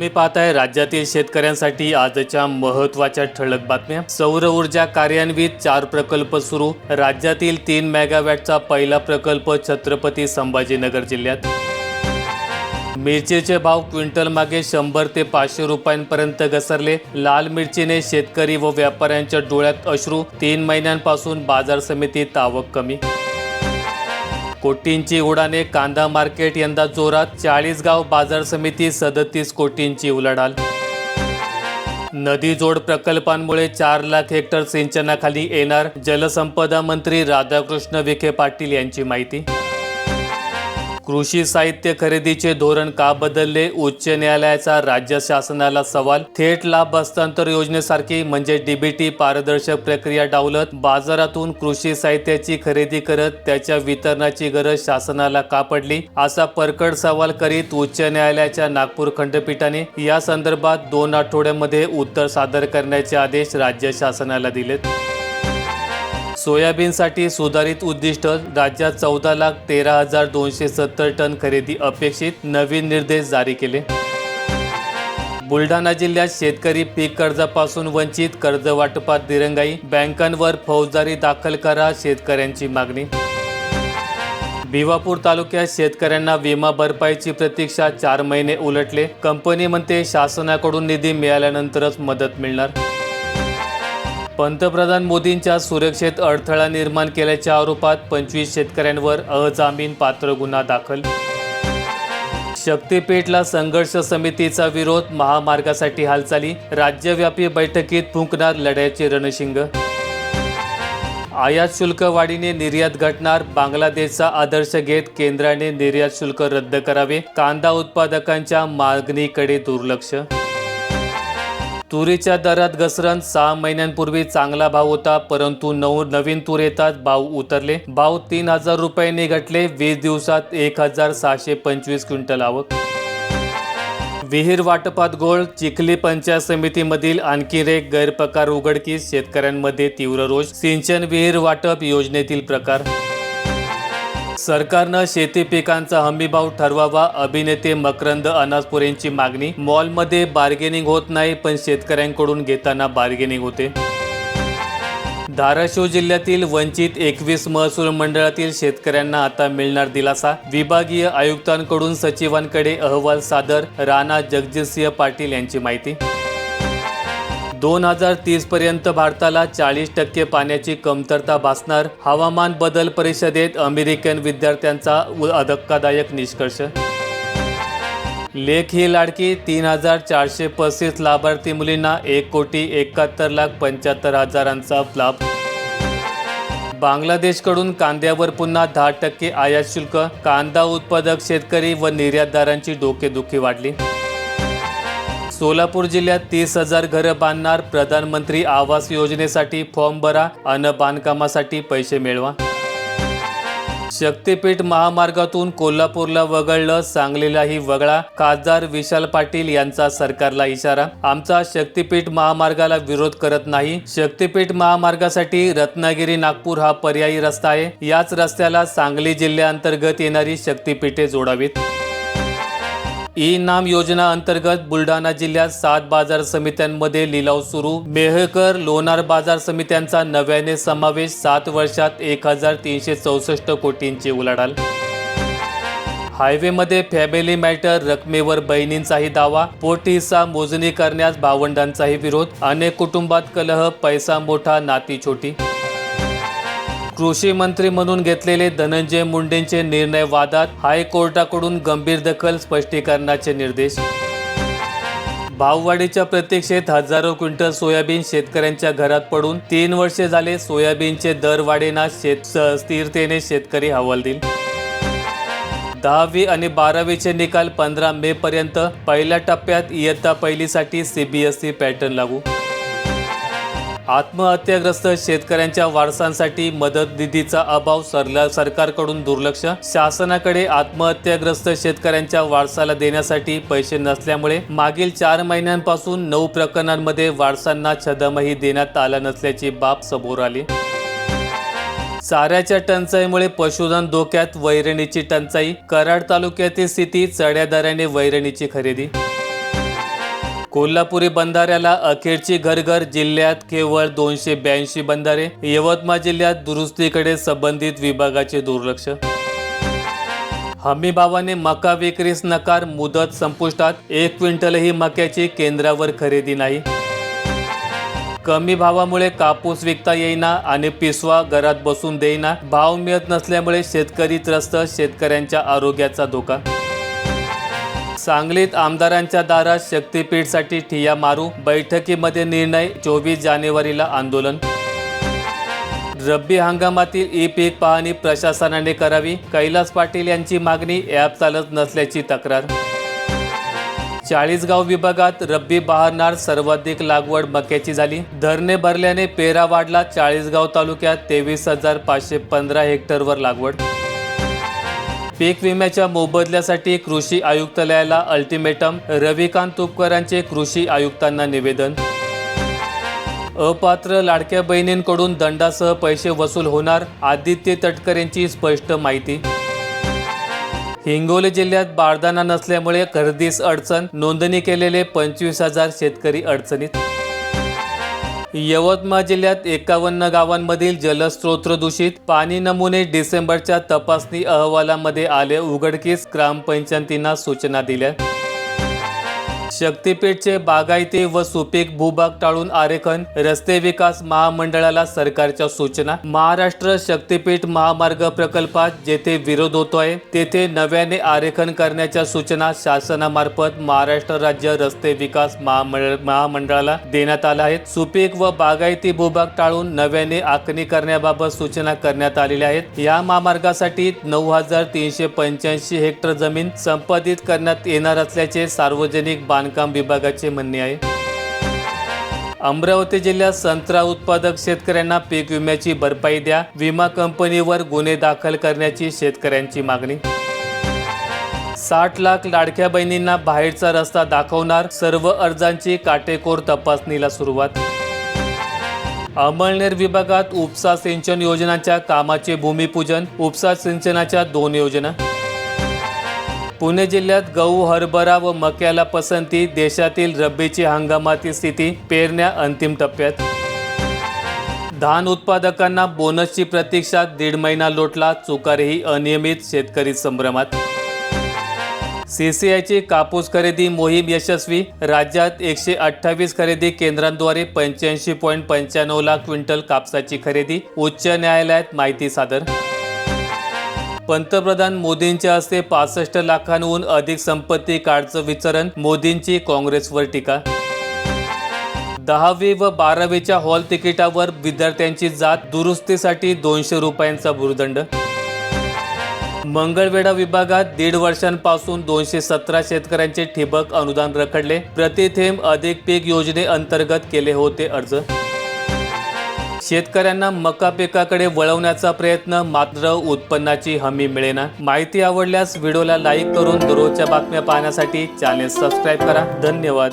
तुम्ही पाहताय राज्यातील शेतकऱ्यांसाठी आजच्या महत्त्वाच्या ठळक बातम्या. सौर ऊर्जा कार्यान्वित चार प्रकल्प सुरू. राज्यातील तीन मेगावॅटचा पहिला प्रकल्प छत्रपती संभाजीनगर जिल्ह्यात. मिरचीचे भाव क्विंटल मागे शंभर ते पाचशे रुपयांपर्यंत घसरले. लाल मिरचीने शेतकरी व व्यापाऱ्यांच्या डोळ्यात अश्रू. तीन महिन्यांपासून बाजार समितीत आवक कमी. कोटींची उडाणे कांदा मार्केट यंदा जोरात. चाळीसगाव बाजार समिती सदतीस कोटींची उलाढाल. नदी जोड प्रकल्पांमुळे चार लाख हेक्टर सिंचनाखाली येणार जलसंपदा मंत्री राधाकृष्ण विखे पाटील यांची माहिती. कृषी साहित्य खरेदीचे धोरण का बदलले? उच्च न्यायालयाचा राज्य शासनाला सवाल. थेट लाभ हस्तांतर योजनेसारखी म्हणजे डीबीटी पारदर्शक प्रक्रिया डावलत बाजारातून कृषी साहित्याची खरेदी करत त्याच्या वितरणाची गरज शासनाला का पडली? असा परकड सवाल करीत उच्च न्यायालयाच्या नागपूर खंडपीठाने या संदर्भात दोन आठवड्यामध्ये उत्तर सादर करण्याचे आदेश राज्य शासनाला दिलेत. सोयाबीनसाठी सुधारित उद्दिष्ट राज्यात चौदा लाख तेरा हजार दोनशे सत्तर टन खरेदी अपेक्षित नवीन निर्देश जारी केले. बुलढाणा जिल्ह्यात शेतकरी पीक कर्जापासून वंचित कर्ज वाटपात दिरंगाई बँकांवर फौजदारी दाखल करा शेतकऱ्यांची मागणी. भिवापूर तालुक्यात शेतकऱ्यांना विमा भरपाईची प्रतीक्षा चार महिने उलटले. कंपनी म्हणते शासनाकडून निधी मिळाल्यानंतरच मदत मिळणार. पंतप्रधान मोदींच्या सुरक्षेत अडथळा निर्माण केल्याच्या आरोपात पंचवीस शेतकऱ्यांवर अजामीन पात्र गुन्हा दाखल. शक्तीपीठला संघर्ष समितीचा विरोध महामार्गासाठी हालचाली राज्यव्यापी बैठकीत फुंकणार लढ्याचे रणशिंग. आयात शुल्क वाढीने निर्यात घटणार बांगलादेशचा आदर्श घेत केंद्राने निर्यात शुल्क रद्द करावे कांदा उत्पादकांच्या मागणीकडे दुर्लक्ष. तुरीच्या दरात घसरण. सहा महिन्यांपूर्वी चांगला भाव होता परंतु नऊ नवीन तूर येतात भाव उतरले. भाव तीन हजार रुपयांनी घटले वीस दिवसात एक हजार सहाशे पंचवीस क्विंटल आवक. विहीर वाटपात गोळ चिखली पंचायत समितीमधील आणखी एक गैरप्रकार उघडकीस शेतकऱ्यांमध्ये तीव्र रोष. सिंचन विहीर वाटप योजनेतील प्रकार सरकारनं शेती पिकांचा हमीभाव ठरवावा अभिनेते मकरंद अनासपुरेंची मागणी. मॉलमध्ये बार्गेनिंग होत नाही पण शेतकऱ्यांकडून घेताना बार्गेनिंग होते. धाराशिव जिल्ह्यातील वंचित एकवीस महसूल मंडळातील शेतकऱ्यांना आता मिळणार दिलासा. विभागीय आयुक्तांकडून सचिवांकडे अहवाल सादर राणा जगजितसिंह पाटील यांची माहिती. दोन हजार तीस पर्यंत भारताला चाळीस टक्के पाण्याची कमतरता भासणार. हवामान बदल परिषदेत अमेरिकन विद्यार्थ्यांचा धक्कादायक निष्कर्ष. लेख ही लाडकी तीन हजार चारशे पस्तीस लाभार्थी मुलींना एक कोटी एकाहत्तर लाख पंच्याहत्तर हजारांचा लाभ. बांगलादेशकडून कांद्यावर पुन्हा दहा टक्के आयात शुल्क. कांदा उत्पादक शेतकरी व निर्यातदारांची डोकेदुखी वाढली. सोलापूर जिल्ह्यात तीस हजार घरं बांधणार प्रधानमंत्री आवास योजनेसाठी फॉर्म भरा अन बांधकामासाठी पैसे मिळवा. शक्तीपीठ महामार्गातून कोल्हापूरला वगळलं सांगलीलाही वगळा. खासदार विशाल पाटील यांचा सरकारला इशारा. आमचा शक्तीपीठ महामार्गाला विरोध करत नाही. शक्तीपीठ महामार्गासाठी रत्नागिरी नागपूर हा पर्यायी रस्ता आहे. याच रस्त्याला सांगली जिल्ह्याअंतर्गत येणारी शक्तीपीठे जोडावीत. ई नाम योजना अंतर्गत बुलढाणा जिल्ह्यात सात बाजार समित्यांमध्ये लिलाव सुरू. मेहकर लोणार बाजार समित्यांचा नव्याने समावेश सात वर्षात एक हजार तीनशे चौसष्ट कोटींची उलाढाल. हायवेमध्ये फॅमिली मॅटर रकमेवर बहिणींचाही दावा. पोटीसा मोजणी करण्यास भावंडांचाही विरोध. अनेक कुटुंबात कलह पैसा मोठा नाती छोटी. कृषी मंत्री म्हणून घेतलेले धनंजय मुंडेंचे निर्णय वादात हायकोर्टाकडून गंभीर दखल स्पष्टीकरणाचे निर्देश. भाववाढीच्या प्रतीक्षेत हजारो क्विंटल सोयाबीन शेतकऱ्यांच्या घरात पडून तीन वर्षे झाले सोयाबीनचे दर वाढेना शेत स्थिरतेने शेतकरी हवालदिल. दहावी आणि बारावीचे निकाल पंधरा मे पर्यंत पहिल्या टप्प्यात इयत्ता पहिलीसाठी सीबीएसई पॅटर्न लागू. आत्महत्याग्रस्त शेतकऱ्यांच्या वारसांसाठी मदत निधीचा अभाव सरला सरकारकडून दुर्लक्ष. शासनाकडे आत्महत्याग्रस्त शेतकऱ्यांच्या वारसाला देण्यासाठी पैसे नसल्यामुळे मागील चार महिन्यांपासून नऊ प्रकरणांमध्ये वारसांना छदमही देण्यात आला नसल्याची बाब समोर आली. चाऱ्याच्या टंचाईमुळे पशुधन धोक्यात वैरणीची टंचाई. कराड तालुक्यातील स्थिती चढ्या दराने वैरणीची खरेदी कोल्हापुरी बंधाऱ्याला अखेरची घरघर जिल्ह्यात केवळ दोनशे ब्याऐंशी बंधारे यवतमाळ जिल्ह्यात दुरुस्तीकडे संबंधित विभागाचे दुर्लक्ष. हमीभावाने मका विक्रीस नकार मुदत संपुष्टात एक क्विंटलही मक्याची केंद्रावर खरेदी नाही. कमी भावामुळे कापूस विकता येईना आणि पिसवा घरात बसून देईना भाव मिळत नसल्यामुळे शेतकरी त्रस्त शेतकऱ्यांच्या आरोग्याचा धोका. सांगलीत आमदारांच्या दारात शक्तीपीठसाठी ठिया मारू बैठकीमध्ये निर्णय चोवीस जानेवारीला आंदोलन. रब्बी हंगामातील ई पीक पाहणी प्रशासनाने करावी. कैलास पाटील यांची मागणी ॲप चालत नसल्याची तक्रार. चाळीसगाव विभागात रब्बी बहारणार सर्वाधिक लागवड मक्याची झाली. धरणे भरल्याने पेरा वाढला चाळीसगाव तालुक्यात तेवीस हजार पाचशे पंधरा हेक्टरवर लागवड. पीक विम्याच्या मोबदल्यासाठी कृषी आयुक्तालयाला अल्टिमेटम. रविकांत तुपकरांचे कृषी आयुक्तांना निवेदन. अपात्र लाडक्या बहिणींकडून दंडासह पैसे वसूल होणार आदित्य तटकरेंची स्पष्ट माहिती. हिंगोली जिल्ह्यात बारदाना नसल्यामुळे खरेदीस अडचण नोंदणी केलेले पंचवीस हजार शेतकरी अडचणीत. यवतमाळ जिल्ह्यात एकावन्न गावांमधील जलस्रोत दूषित. पाणी नमुने डिसेंबरच्या तपासणी अहवालामध्ये आले उघडकीस. ग्रामपंचायतींना सूचना दिल्या. शक्तीपीठचे बागायती व सुपीक भूभाग टाळून आरेखन रस्ते विकास महामंडळाला सरकारच्या सूचना. महाराष्ट्र शक्तीपीठ महामार्ग प्रकल्पात जेथे विरोध होतोय तेथे नव्याने आरेखन करण्याच्या सूचना शासनामार्फत महाराष्ट्र राज्य रस्ते विकास महामंडळ महामंडळाला देण्यात आल्या आहेत. सुपीक व बागायती भूभाग टाळून नव्याने आखणी करण्याबाबत सूचना करण्यात आलेल्या आहेत. या महामार्गासाठी नऊ हजार तीनशे पंच्याऐंशी हेक्टर जमीन संपादित करण्यात येणार असल्याचे सार्वजनिक बांधकाम विभागाचे म्हणणे आहे. अमरावती जिल्ह्यात संत्रा उत्पादक शेतकऱ्यांना पीक विम्याची भरपाई द्या. विमा कंपनीवर गुन्हे दाखल करण्याची शेतकऱ्यांची मागणी. साठ लाख लाडक्या बहिणींना बाहेरचा रस्ता दाखवणार. सर्व अर्जांची काटेकोर तपासणीला सुरुवात. अमळनेर विभागात उपसा सिंचन योजनांच्या कामाचे भूमिपूजन. उपसा सिंचनाच्या दोन योजना. पुणे जिल्ह्यात गहू हरभरा व मक्याला पसंती देशातील रब्बीची हंगामातील स्थिती पेरण्या अंतिम टप्प्यात. धान उत्पादकांना बोनसची प्रतीक्षा दीड महिना लोटला चुकारही अनियमित शेतकरी संभ्रमात. सीसीआयची कापूस खरेदी मोहीम यशस्वी राज्यात एकशे अठ्ठावीस खरेदी केंद्रांद्वारे पंच्याऐंशी पॉईंट पंच्याण्णव लाख क्विंटल कापसाची खरेदी उच्च न्यायालयात माहिती सादर. पंतप्रधान मोदींच्या हस्ते पासष्ट लाखांहून अधिक संपत्ती कार्डचं वितरण मोदींची काँग्रेसवर टीका. दहावी व बारावीच्या हॉल तिकिटावर विद्यार्थ्यांची जात दुरुस्तीसाठी दोनशे रुपयांचा भूर्दंड. मंगळवेढा विभागात दीड वर्षांपासून दोनशे सतरा शेतकऱ्यांचे ठिबक अनुदान रखडले. प्रतिथेंब अधिक पीक योजनेअंतर्गत केले होते अर्ज. शेतकऱ्यांना मका पिकाकडे वळवण्याचा प्रयत्न मात्र उत्पन्नाची हमी मिळेना. माहिती आवडल्यास व्हिडिओला लाईक करून दररोजच्या बातम्या पाहण्यासाठी चॅनेल सबस्क्राईब करा. धन्यवाद.